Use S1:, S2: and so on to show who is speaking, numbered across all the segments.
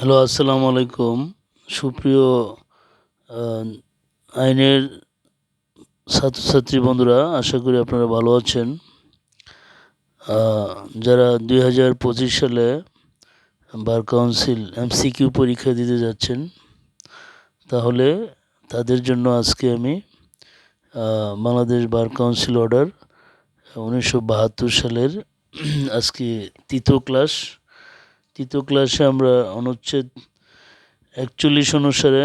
S1: Hello, আসসালামু আলাইকুম। সুপ্রিয় আইনের ছাত্রছাত্রী বন্ধুরা, আশা করি আপনারা ভালো আছেন। যারা দুই হাজার পঁচিশ সালে বার কাউন্সিল, এমসিকিউ পরীক্ষা দিতে যাচ্ছেন, তাহলে তাদের জন্য আজকে আমি বাংলাদেশ বার কাউন্সিল অর্ডার উনিশশো বাহাত্তর সালের আজকে তৃতীয় ক্লাস তৃতীয় ক্লাসে আমরা অনুচ্ছেদ একচল্লিশ অনুসারে,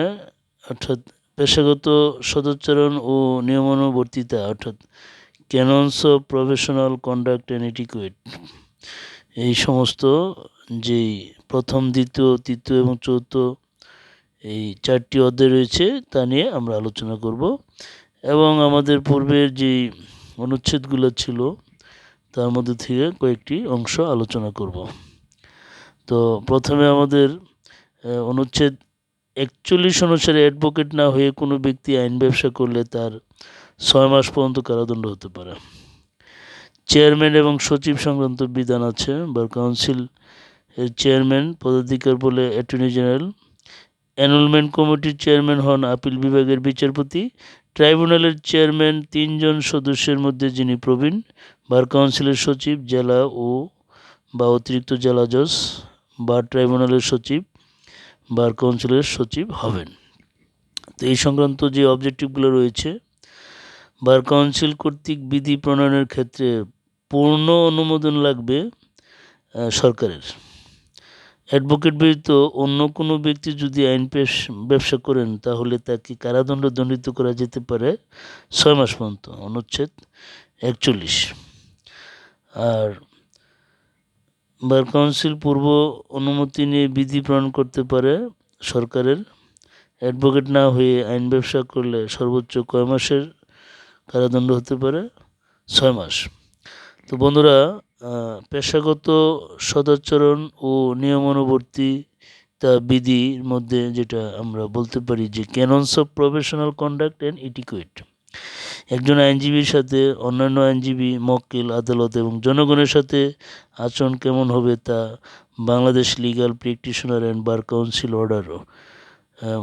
S1: অর্থাৎ পেশাগত সদাচরণ ও নিয়মানুবর্তিতা, অর্থাৎ canons of professional conduct and etiquette এই সমস্ত যেই প্রথম, দ্বিতীয়, তৃতীয় এবং চতুর্থ এই চারটি অধ্যায় রয়েছে, তা নিয়ে আমরা আলোচনা করব। এবং আমাদের পূর্বের যে অনুচ্ছেদগুলো ছিল, তার মধ্যে থেকে কয়েকটি অংশ আলোচনা করব। তো প্রথমে আমাদের অনুচ্ছেদ একচল্লিশ অনুসারে অ্যাডভোকেট না হয়ে কোনো ব্যক্তি আইন ব্যবসা করলে তার ছয় মাস পর্যন্ত কারাদণ্ড হতে পারে। চেয়ারম্যান এবং সচিব সংক্রান্ত বিধান আছে বার কাউন্সিল এর চেয়ারম্যান পদাধিকার বলে অ্যাটর্নি জেনারেল অ্যানুলমেন্ট কমিটির চেয়ারম্যান হন আপিল বিভাগের বিচারপতি ট্রাইব্যুনালের চেয়ারম্যান তিনজন সদস্যের মধ্যে যিনি প্রবীণ বার কাউন্সিলের সচিব, জেলা ও বা অতিরিক্ত জেলা জজ। বা ট্রাইব্যুনালের সচিব বার কাউন্সিলের সচিব হবেন। তো এই সংক্রান্ত যে অবজেক্টিভগুলো রয়েছে বার কাউন্সিল কর্তৃক বিধি প্রণয়নের ক্ষেত্রে পূর্ণ অনুমোদন লাগবে সরকারের। অ্যাডভোকেট ব্যতীত অন্য কোনো ব্যক্তি যদি আইন পেশ, ব্যবসা করেন, তাহলে তাকে কারাদণ্ড দণ্ডিত করা যেতে পারে ছয় মাস পর্যন্ত, অনুচ্ছেদ একচল্লিশ। আর বার কাউন্সিল পূর্ব অনুমতি নিয়ে বিধি প্রণয়ন করতে পারে সরকারের। অ্যাডভোকেট না হয়ে আইন ব্যবসা করলে সর্বোচ্চ কয় মাসের কারাদণ্ড হতে পারে? ছয় মাস। তো বন্ধুরা পেশাগত সদাচরণ ও নিয়মানুবর্তিতা বিধির মধ্যে যেটা আমরা বলতে পারি যে canons of professional conduct and etiquette একজন আইনজীবীর সাথে অন্যান্য আইনজীবী, মক্কেল, আদালত এবং জনগণের সাথে আচরণ কেমন হবে তা Bangladesh legal practitioner and bar council অর্ডারও।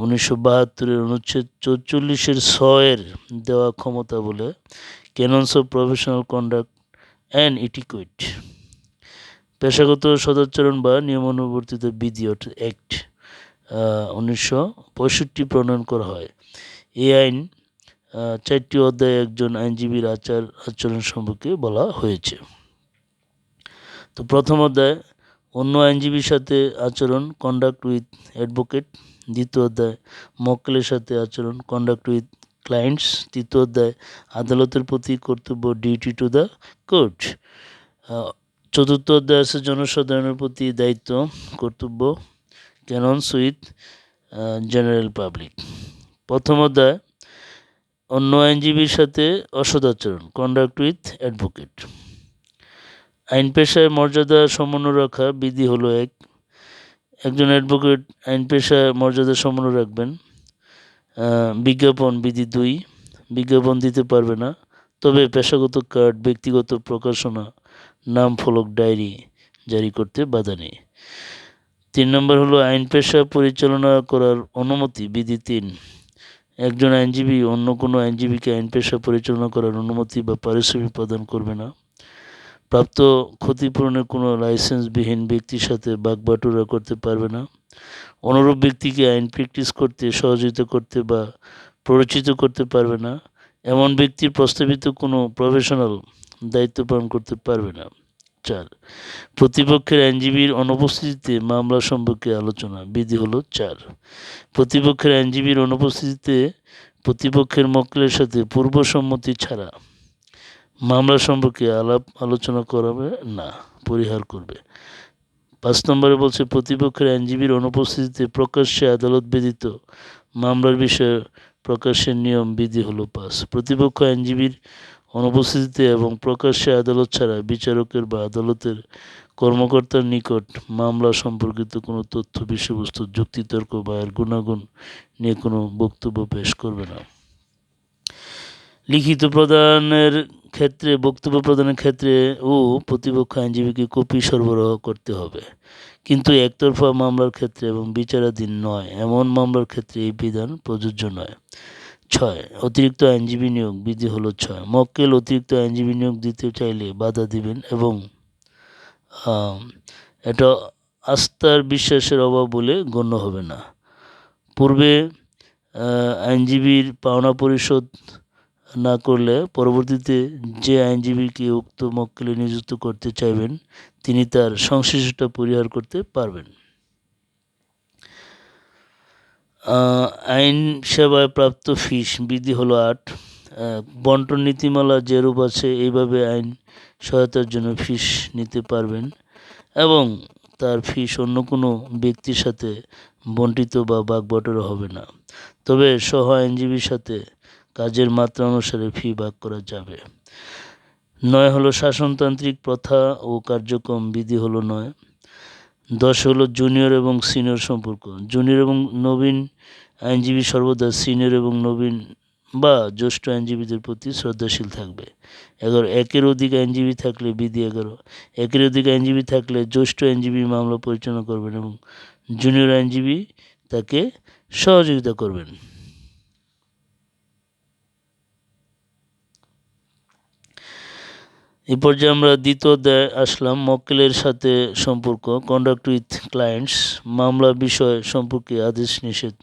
S1: উনিশশো বাহাত্তরের অনুচ্ছেদ চৌচল্লিশের ছয়ের দেওয়া ক্ষমতা বলে canons of professional conduct and etiquette. পেশাগত সদাচরণ বা নিয়মানুবর্তিত বিধি অর্থাৎ অ্যাক্ট উনিশশো পঁয়ষট্টি প্রণয়ন করা হয়। এই আইন চারটি অধ্যায়ে একজন আইনজীবীর আচার আচরণ সম্পর্কে বলা হয়েছে। তো প্রথম অধ্যায়, অন্য আইনজীবীর সাথে আচরণ কন্ডাক্ট উইথ অ্যাডভোকেট দ্বিতীয় অধ্যায়, মক্কেলের সাথে আচরণ কন্ডাক্ট উইথ ক্লায়েন্টস তৃতীয় অধ্যায়, আদালতের প্রতি কর্তব্য ডিউটি টু দ্য কোর্ট চতুর্থ অধ্যায় আছে, জনসাধারণের প্রতি দায়িত্ব, কর্তব্য ক্যাননস উইথ জেনারেল পাবলিক প্রথম অধ্যায় অন্য আইনজীবীর সাথে অসদাচরণ কন্ডাক্ট উইথ অ্যাডভোকেট আইন পেশায় মর্যাদা সমন্ন রাখা বিধি হলো এক। একজন অ্যাডভোকেট আইন পেশায় মর্যাদা সমন্ন রাখবেন। বিজ্ঞাপন বিধি দুই। বিজ্ঞাপন দিতে পারবে না। তবে পেশাগত কার্ড, ব্যক্তিগত প্রকাশনা, নাম, ফলক, ডায়েরি জারি করতে বাধা নেই। তিন নম্বর হলো আইন পেশা পরিচালনা করার অনুমতি বিধি তিন। একজন আইনজীবী অন্য কোনো আইনজীবীকে আইন পেশা পরিচালনা করার অনুমতি বা পারিশ্রমিক প্রদান করবে না। প্রাপ্ত ক্ষতিপূরণের কোনো লাইসেন্সবিহীন ব্যক্তির সাথে বাগবাটুরা করতে পারবে না। অনুরূপ ব্যক্তিকে আইন প্র্যাকটিস করতে, সহযোগিতা করতে বা প্ররোচিত করতে পারবে না। এমন ব্যক্তির প্রস্তাবিত কোনো প্রফেশনাল দায়িত্ব পালন করতে পারবে না। চার। প্রতিপক্ষের আইনজীবীর অনুপস্থিতিতে মামলা সম্পর্কে আলোচনা, বিধি হলো চার। প্রতিপক্ষের আইনজীবীর অনুপস্থিতিতে প্রতিপক্ষের মক্কেলের সাথে পূর্ব সম্মতি ছাড়া মামলা সম্পর্কে আলাপ আলোচনা করাবে না, পরিহার করবে। পাঁচ নম্বরে বলছে, প্রতিপক্ষের আইনজীবীর অনুপস্থিতিতে প্রকাশ্যে আদালত ব্যতীত মামলার বিষয়ে প্রকাশের নিয়ম, বিধি হলো পাঁচ। প্রতিপক্ষ আইনজীবীর অনুপস্থিতিতে এবং প্রকাশ্যে আদালত ছাড়া বিচারকের বা আদালতের কর্মকর্তার নিকট মামলা সম্পর্কিত কোনো তথ্য, বিষয়বস্তু, যুক্তিতর্ক বা এর গুণাগুণ নিয়ে কোনো বক্তব্য পেশ করবে না। লিখিত প্রদানের ক্ষেত্রে, বক্তব্য প্রদানের ক্ষেত্রে ও প্রতিপক্ষ আইনজীবীকে কপি সরবরাহ করতে হবে। কিন্তু একতরফা মামলার ক্ষেত্রে এবং বিচারাধীন নয়। এমন মামলার ক্ষেত্রে এই বিধান প্রযোজ্য নয়। ছয়, অতিরিক্ত আইনজীবী নিয়োগ, বিধি হলো ছয়। মক্কেল অতিরিক্ত আইনজীবী নিয়োগ দিতে চাইলে বাধা দিবেন এবং এটা আস্থার বিশ্বাসের অভাব বলে গণ্য হবে না। পূর্বে আইনজীবীর পাওনা পরিশোধ না করলে পরবর্তীতে যে আইনজীবীকে উক্ত মক্কেলে নিযুক্ত করতে চাইবেন, তিনি তার সংশ্লিষ্টতা পরিহার করতে পারবেন। আইন সেবায় প্রাপ্ত ফিস, বিধি হলো আট। বন্টন নীতিমালা যেরূপ আছে, এইভাবে আইন সহায়তার জন্য ফিস নিতে পারবেন এবং তার ফিস অন্য কোনো ব্যক্তির সাথে বন্টিত বা বাগবটরা হবে না। তবে সহ আইনজীবীর সাথে কাজের মাত্রা অনুসারে ফি ভাগ করা যাবে। নয় হলো শাসনতান্ত্রিক প্রথা ও কার্যক্রম, বিধি হলো নয়। দশ হলো জুনিয়র এবং সিনিয়র সম্পর্ক। জুনিয়র এবং নবীন আইনজীবী সর্বদা সিনিয়র এবং নবীন বা জ্যেষ্ঠ আইনজীবীদের প্রতি শ্রদ্ধাশীল থাকবে। এগারো, একের অধিক আইনজীবী থাকলে বিধি এগারো। একের অধিক আইনজীবী থাকলে জ্যেষ্ঠ আইনজীবী মামলা পরিচালনা করবেন এবং জুনিয়র আইনজীবী তাকে সহযোগিতা করবেন। এই পর্যায়ে আমরা দ্বিতীয় অধ্যায় আসলাম মক্কেলের সাথে সম্পর্ক কন্ডাক্ট উইথ ক্লায়েন্টস মামলা বিষয় সম্পর্কে আদেশ নিষেধ।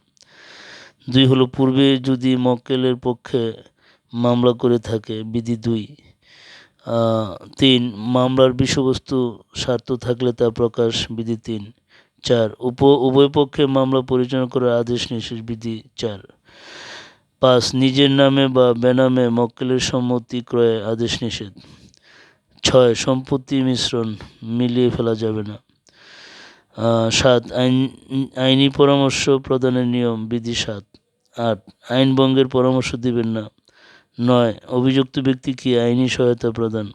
S1: দুই হলো, পূর্বে যদি মক্কেলের পক্ষে মামলা করে থাকে, বিধি দুই। তিন, মামলার বিষয়বস্তু স্বার্থ থাকলে তা প্রকাশ, বিধি তিন। চার, উপ, উভয় পক্ষে মামলা পরিচালনা করার আদেশ নিষেধ, বিধি চার। পাঁচ, নিজের নামে বা বেনামে মক্কেলের সম্মতি ক্রয়ে আদেশ নিষেধ। ছয়, সম্পত্তি মিশ্রণ মিলিয়ে ফেলা যাবে না। সাত, আইন, আইনি পরামর্শ প্রদানের নিয়ম, বিধি সাত। আট আইন ভঙ্গের পরামর্শ দিবেন না। নয়, অভিযুক্ত ব্যক্তিকে আইনি সহায়তা প্রদান?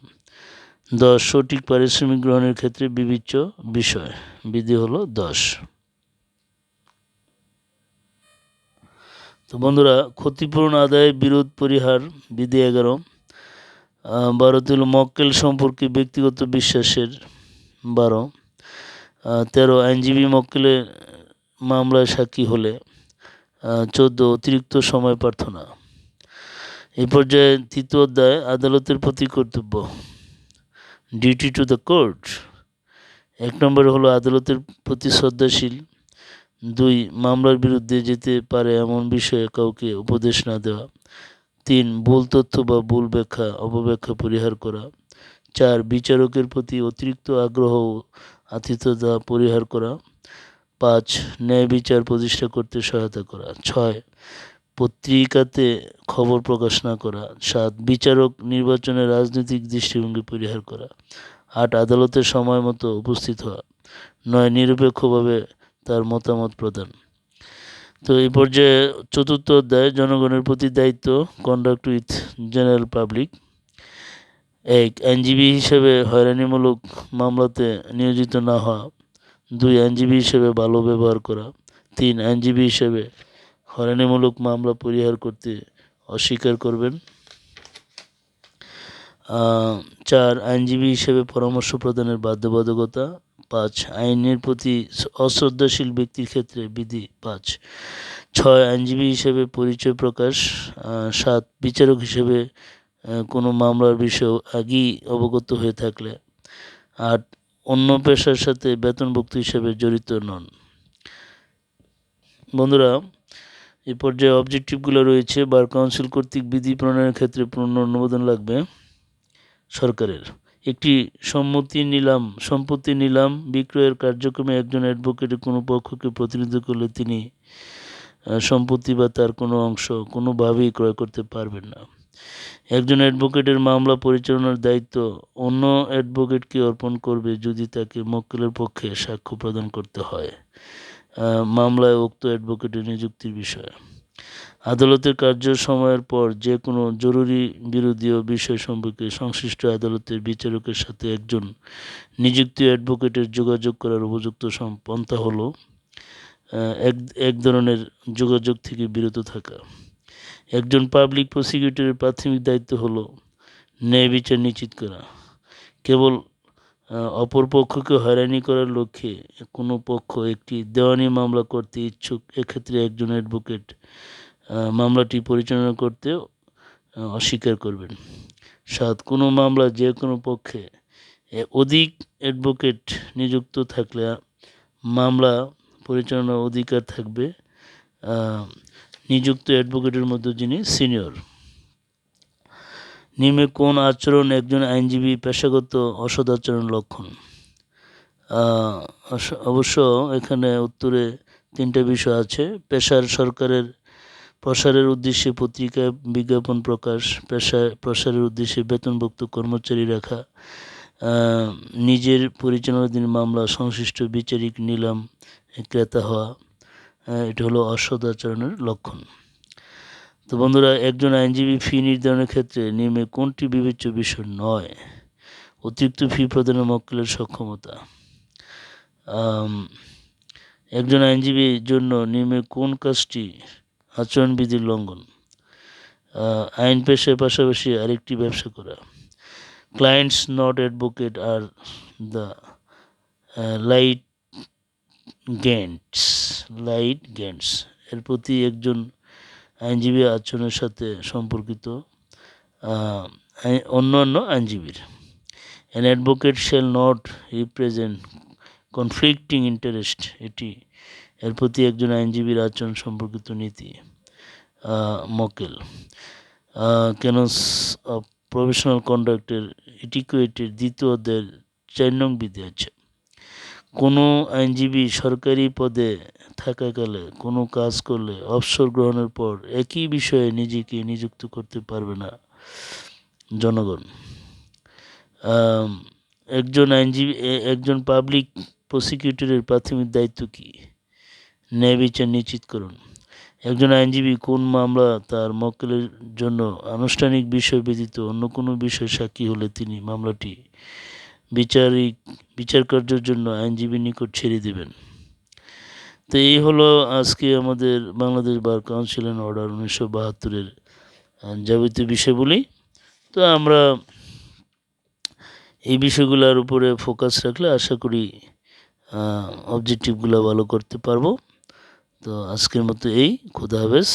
S1: দশ, সঠিক পারিশ্রমিক গ্রহণের ক্ষেত্রে বিবেচ্য বিষয়। বিধি হলো দশ। তো বন্ধুরা, ক্ষতিপূরণ আদায় বিরোধ, পরিহার, বিধি এগারো। বারো হলো মক্কেল সম্পর্কে ব্যক্তিগত বিশ্বাসের বারো। তেরো, আইনজীবী মক্কেলের মামলায় সাক্ষী হলে। চোদ্দ, অতিরিক্ত সময় প্রার্থনা। এই পর্যায়ে তৃতীয় অধ্যায়, আদালতের প্রতি কর্তব্য। ডিউটি টু দ্য কোর্ট এক নম্বর হলো আদালতের প্রতি শ্রদ্ধাশীল। দুই, মামলার বিরুদ্ধে যেতে পারে এমন বিষয়ে কাউকে উপদেশ না দেওয়া। তিন, ভুল তথ্য বা ভুল ব্যাখ্যা, অপব্যাখ্যা পরিহার করা। চার, বিচারকের প্রতি অতিরিক্ত আগ্রহ আতিথ্যতা পরিহার করা। পাঁচ, ন্যায় বিচার প্রতিষ্ঠা করতে সহায়তা করা। ছয়, পত্রিকাতে খবর প্রকাশ না করা। সাত, বিচারক নির্বাচনে রাজনৈতিক দৃষ্টিভঙ্গি পরিহার করা। আট, আদালতের সময় মতো উপস্থিত হওয়া। নয়, নিরপেক্ষভাবে তার মতামত প্রদান। তো এই পর্যায়ে চতুর্থ অধ্যায় জনগণের প্রতি দায়িত্ব কন্ডাক্ট উইথ জেনারেল পাবলিক এক আইনজীবী হিসেবে হয়রানিমূলক মামলাতে নিয়োজিত না হওয়া, দুই আইনজীবী হিসেবে ভালো ব্যবহার করা, তিন আইনজীবী হিসেবে হয়রানিমূলক মামলা পরিহার করতে অস্বীকার করবেন। চার আইনজীবী হিসেবে পরামর্শ প্রদানের বাধ্যবাধকতা পাঁচ, আইনের প্রতি অশ্রদ্ধাশীল ব্যক্তির ক্ষেত্রে বিধি পাঁচ। ছয়, আইনজীবী হিসেবে পরিচয় প্রকাশ সাত, বিচারক হিসেবে কোনো মামলার বিষয়ে আগেই অবগত হয়ে থাকলে। আট, অন্য পেশার সাথে বেতনভুক্ত হিসেবে জড়িত নন। বন্ধুরা এই পর্যায়ে অবজেক্টিভগুলো রয়েছে। বার কাউন্সিল কর্তৃক বিধি প্রণয়নের ক্ষেত্রে পূর্ণ অনুমোদন লাগবে সরকারের। একটি সম্মতি নিলাম, সম্পত্তি নিলাম, বিক্রয়ের কার্যক্রমে একজন অ্যাডভোকেটের কোনো পক্ষকে প্রতিনিধিত্ব করলে তিনি সম্পত্তি বা তার কোনো অংশ কোনোভাবেই ক্রয় করতে পারবেন না। একজন অ্যাডভোকেটের মামলা পরিচালনার দায়িত্ব অন্য অ্যাডভোকেটকে অর্পণ করবে যদি তাকে মক্কেলের পক্ষে সাক্ষ্য প্রদান করতে হয়। মামলায় উক্ত অ্যাডভোকেটের নিযুক্তির বিষয়। আদালতের কার্য সময়ের পর যে কোনো জরুরি বিরোধীয় বিষয় সম্পর্কে সংশ্লিষ্ট আদালতের বিচারকের সাথে একজন নিযুক্ত অ্যাডভোকেটের যোগাযোগ করার উপযুক্ত পন্থা হলো এক এক ধরনের যোগাযোগ থেকে বিরত থাকা। একজন পাবলিক প্রসিকিউটরের প্রাথমিক দায়িত্ব হলো ন্যায় বিচার নিশ্চিত করা। কেবল অপর পক্ষকে হয়রানি করার লক্ষ্যে কোনো পক্ষ একটি দেওয়ানি মামলা করতে ইচ্ছুক, এক্ষেত্রে একজন অ্যাডভোকেট মামলাটি পরিচালনা করতে অস্বীকার করবেন। সাত, কোনো মামলা যে কোনো পক্ষে অধিক অ্যাডভোকেট নিযুক্ত থাকলে মামলা পরিচালনার অধিকার থাকবে নিযুক্ত অ্যাডভোকেটের মধ্যে যিনি সিনিয়র নিম্নে কোন আচরণ একজন আইনজীবী পেশাগত অসদাচরণ লক্ষণ? অবশ্য এখানে উত্তরে তিনটা বিষয় আছে। পেশার সরকারের প্রসারের উদ্দেশ্যে পত্রিকা বিজ্ঞাপন প্রকাশ পেশা প্রসারের উদ্দেশ্যে বেতনভুক্ত কর্মচারী রাখা নিজের পরিচালনাধীন মামলা, সংশ্লিষ্ট বিচারিক নিলাম, ক্রেতা হওয়া এটা হলো অসদাচরণের লক্ষণ। তো বন্ধুরা, একজন আইনজীবী ফি নির্ধারণের ক্ষেত্রে নিয়মে কোনটি বিবেচ্য বিষয় নয়? অতিরিক্ত ফি প্রদানের মক্কেলের সক্ষমতা। একজন আইনজীবীর জন্য নিয়মে কোন কাজটি আচরণবিধির লঙ্ঘন। আইন পেশার পাশাপাশি আরেকটি ব্যবসা করা। Clients not advocate are the litigants litigants এর প্রতি একজন আইনজীবী আচরণের সাথে সম্পর্কিত অন্যান্য আইনজীবীর। An advocate shall not represent conflicting interest এটি এর প্রতি একজন আইনজীবীর আচরণ সম্পর্কিত নীতি আহ, মক্কেল। কেন প্রফেশনাল কন্ডাক্টের ইটিকুয়েটের দ্বিতীয় অধ্যায়ের চার নং বিধি আছে। কোনো আইনজীবী সরকারি পদে থাকাকালে কোনো কাজ করলে অবসর গ্রহণের পর একই বিষয়ে নিজেকে নিযুক্ত করতে পারবে না জনগণ। একজন আইনজীবী একজন পাবলিক প্রসিকিউটরের প্রাথমিক দায়িত্ব কী? ন্যায় বিচার নিশ্চিতকরণ একজন আইনজীবী কোন মামলা তার মক্কেলের জন্য আনুষ্ঠানিক বিষয় ব্যতীত অন্য কোনো বিষয় সাক্ষী হলে তিনি মামলাটি বিচারিক বিচার কার্যের জন্য আইনজীবীর নিকট ছেড়ে দেবেন। তো এই হলো আজকে আমাদের Bangladesh bar council and order উনিশশো বাহাত্তরের যাবতীয় বিষয়গুলি। তো আমরা এই বিষয়গুলোর উপরে ফোকাস রাখলে আশা করি অবজেক্টিভগুলো ভালো করতে পারব। তো আজকের মতো এই খুদা হাফেজ।